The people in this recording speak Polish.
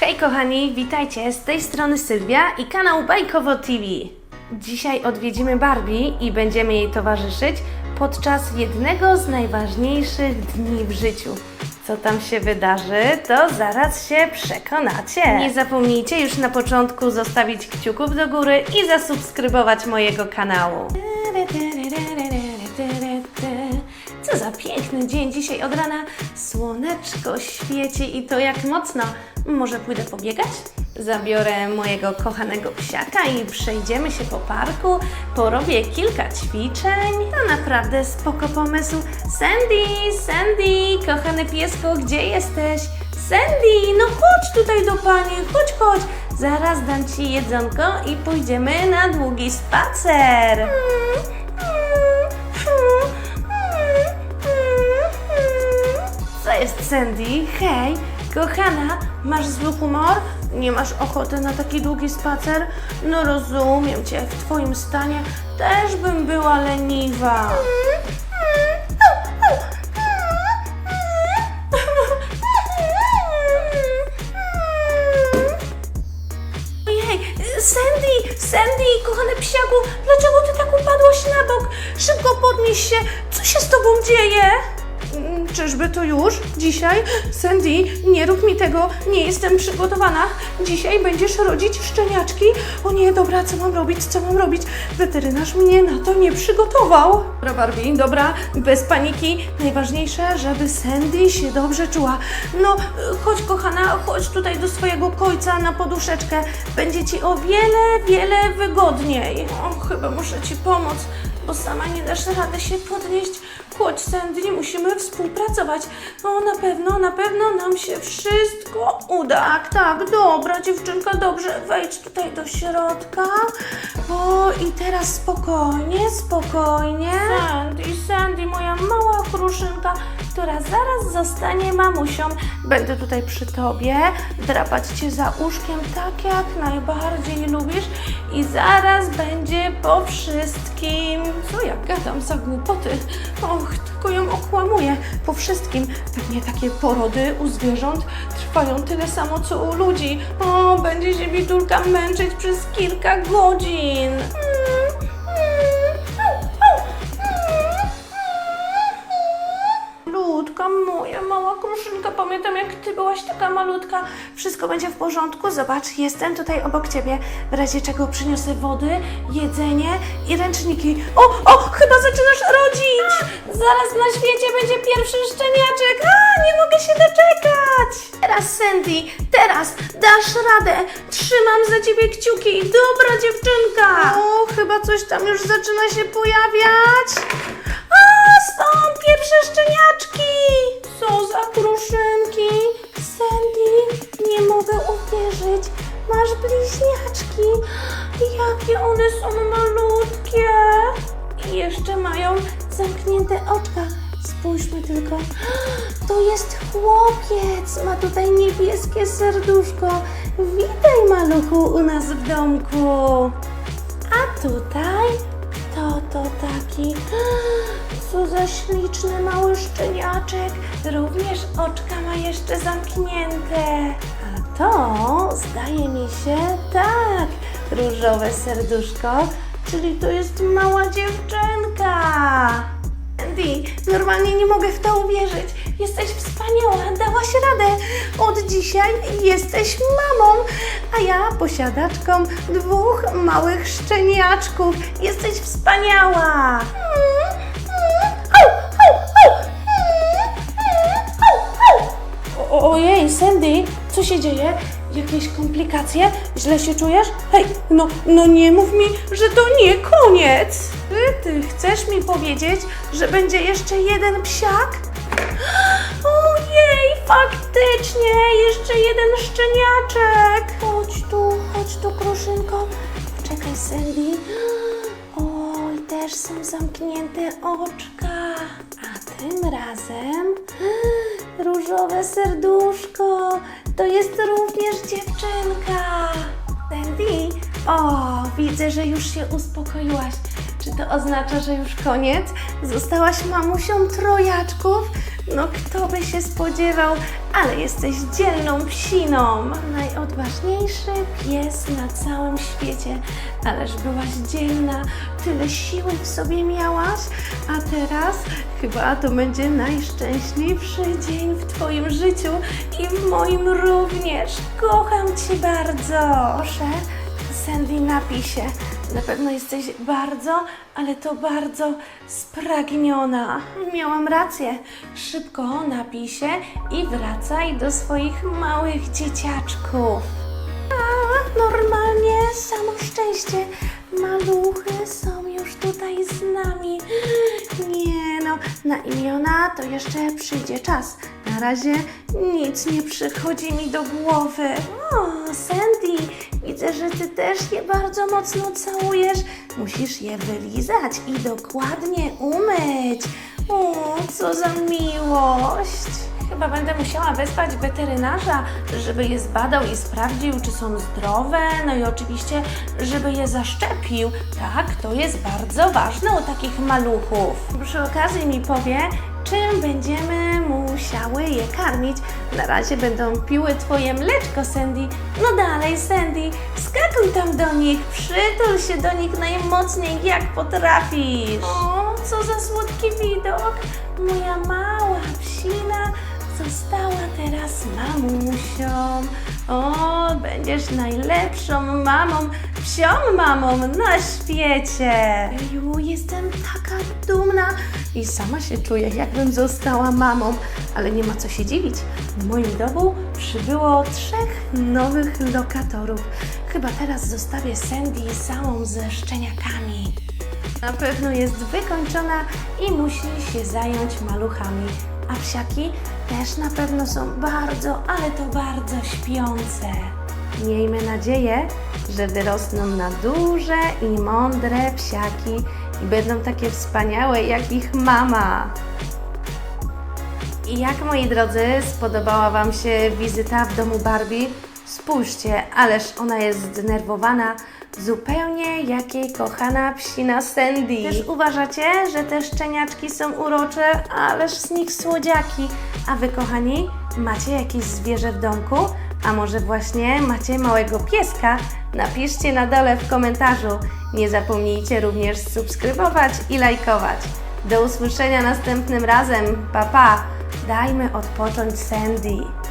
Hej kochani, witajcie, z tej strony Sylwia i kanał Bajkowo TV. Dzisiaj odwiedzimy Barbie i będziemy jej towarzyszyć podczas jednego z najważniejszych dni w życiu. Co tam się wydarzy, to zaraz się przekonacie. Nie zapomnijcie już na początku zostawić kciuków do góry i zasubskrybować mojego kanału. Co za piękny dzień dzisiaj od rana. Słoneczko świeci i to jak mocno. Może pójdę pobiegać? Zabiorę mojego kochanego psiaka i przejdziemy się po parku. Porobię kilka ćwiczeń. To naprawdę spoko pomysł. Sandy, Sandy, kochany piesku, gdzie jesteś? Sandy, no chodź tutaj do pani, chodź, chodź. Zaraz dam ci jedzonko i pójdziemy na długi spacer. Co jest Sandy? Hej, kochana, masz zły humor? Nie masz ochoty na taki długi spacer? No rozumiem cię, w twoim stanie też bym była leniwa. Ojej, Sandy, Sandy, kochany psiaku, dlaczego ty tak upadłaś na bok? Szybko podnieś się, co się z tobą dzieje? Mm, Czyżby to już? Dzisiaj? Sandy, nie rób mi tego, nie jestem przygotowana. Dzisiaj będziesz rodzić szczeniaczki. O nie, dobra, co mam robić, co mam robić? Weterynarz mnie na to nie przygotował. Dobra, Barbie, dobra, bez paniki. Najważniejsze, żeby Sandy się dobrze czuła. No, chodź kochana, chodź tutaj do swojego kojca na poduszeczkę. Będzie ci o wiele, wiele wygodniej. O, chyba muszę ci pomóc, bo sama nie dasz rady się podnieść. Chodź, Sandy, musimy współpracować. No, na pewno, na pewno nam się wszystko uda. Tak, tak, dobra, dziewczynka, dobrze, wejdź tutaj do środka. O, i teraz spokojnie, spokojnie. Sandy, Sandy, moja mała kruszynka, która zaraz zostanie mamusią. Będę tutaj przy tobie, drapać cię za uszkiem tak, jak najbardziej lubisz i zaraz będzie po wszystkim. Co ja gadam za głupoty? Och, tylko ją okłamuję. Po wszystkim. Pewnie takie porody u zwierząt trwają tyle samo, co u ludzi. O, będzie się Witulka męczyć przez kilka godzin. Kruszynka, pamiętam jak ty byłaś taka malutka. Wszystko będzie w porządku, zobacz, jestem tutaj obok ciebie. W razie czego przyniosę wody, jedzenie i ręczniki. O, o, chyba zaczynasz rodzić! Zaraz na świecie będzie pierwszy szczeniaczek. A, nie mogę się doczekać! Teraz Sandy, teraz dasz radę. Trzymam za ciebie kciuki. Dobra dziewczynka. O, chyba coś tam już zaczyna się pojawiać. A, są pierwsze szczeniaczki! Co za kruszynki! Sandy, nie mogę uwierzyć. Masz bliźniaczki. Jakie one są malutkie. I jeszcze mają zamknięte oczka. Spójrzmy tylko. To jest chłopiec. Ma tutaj niebieskie serduszko. Witaj, maluchu, u nas w domku. A tutaj kto to taki? Co za śliczny mały szczeniaczek. Również oczka ma jeszcze zamknięte. A to zdaje mi się tak. Różowe serduszko, czyli to jest mała dziewczynka. Andy, normalnie nie mogę w to uwierzyć. Jesteś wspaniała, dałaś radę. Od dzisiaj jesteś mamą, a ja posiadaczką dwóch małych szczeniaczków. Jesteś wspaniała. O- Ojej, Sandy, co się dzieje? Jakieś komplikacje? Źle się czujesz? Hej, no, no nie mów mi, że to nie koniec! Ty, ty chcesz mi powiedzieć, że będzie jeszcze jeden psiak? Ojej, faktycznie, jeszcze jeden szczeniaczek! Chodź tu, chodź tu, kruszynko. Czekaj, Sandy. Oj, też są zamknięte oczka. A tym razem różowe serduszko. To jest również dziewczynka. Sandy, o, widzę, że już się uspokoiłaś. Czy to oznacza, że już koniec? Zostałaś mamusią trojaczków? No kto by się spodziewał, ale jesteś dzielną psiną. Najodważniejszy pies na całym świecie. Ależ byłaś dzielna, tyle siły w sobie miałaś, a teraz chyba to będzie najszczęśliwszy dzień w Twoim życiu i w moim również. Kocham Cię bardzo. Proszę, Sandy, napij się. Na pewno jesteś bardzo, ale to bardzo spragniona. Miałam rację. Szybko napij się i wracaj do swoich małych dzieciaczków. A, normalnie, samo szczęście. Maluchy są już tutaj z nami. Nie no, na imiona to jeszcze przyjdzie czas. Na razie nic nie przychodzi mi do głowy. O, Sandy, widzę, że ty też je bardzo mocno całujesz. Musisz je wylizać i dokładnie umyć. O, co za miłość. Chyba będę musiała wezwać weterynarza, żeby je zbadał i sprawdził, czy są zdrowe, no i oczywiście, żeby je zaszczepił. Tak, to jest bardzo ważne u takich maluchów. Przy okazji mi powie, czym będziemy musiały je karmić. Na razie będą piły Twoje mleczko, Sandy. No dalej, Sandy, skakuj tam do nich, przytul się do nich najmocniej, jak potrafisz. O, co za słodki widok. Moja mała psina została teraz mamusią. O, będziesz najlepszą mamą, psią mamą na świecie. Ju, jestem taka dumna i sama się czuję, jakbym została mamą, ale nie ma co się dziwić. W moim domu przybyło trzech nowych lokatorów. Chyba teraz zostawię Sandy samą ze szczeniakami. Na pewno jest wykończona i musi się zająć maluchami. A psiaki też na pewno są bardzo, ale to bardzo śpiące. Miejmy nadzieję, że wyrosną na duże i mądre psiaki i będą takie wspaniałe jak ich mama. I jak moi drodzy, spodobała Wam się wizyta w domu Barbie? Spójrzcie, ależ ona jest zdenerwowana, zupełnie jak jej kochana psina Sandy. Też uważacie, że te szczeniaczki są urocze, ależ z nich słodziaki. A Wy, kochani, macie jakieś zwierzę w domku? A może właśnie macie małego pieska? Napiszcie na dole w komentarzu. Nie zapomnijcie również subskrybować i lajkować. Do usłyszenia następnym razem. Pa, pa! Dajmy odpocząć Sandy.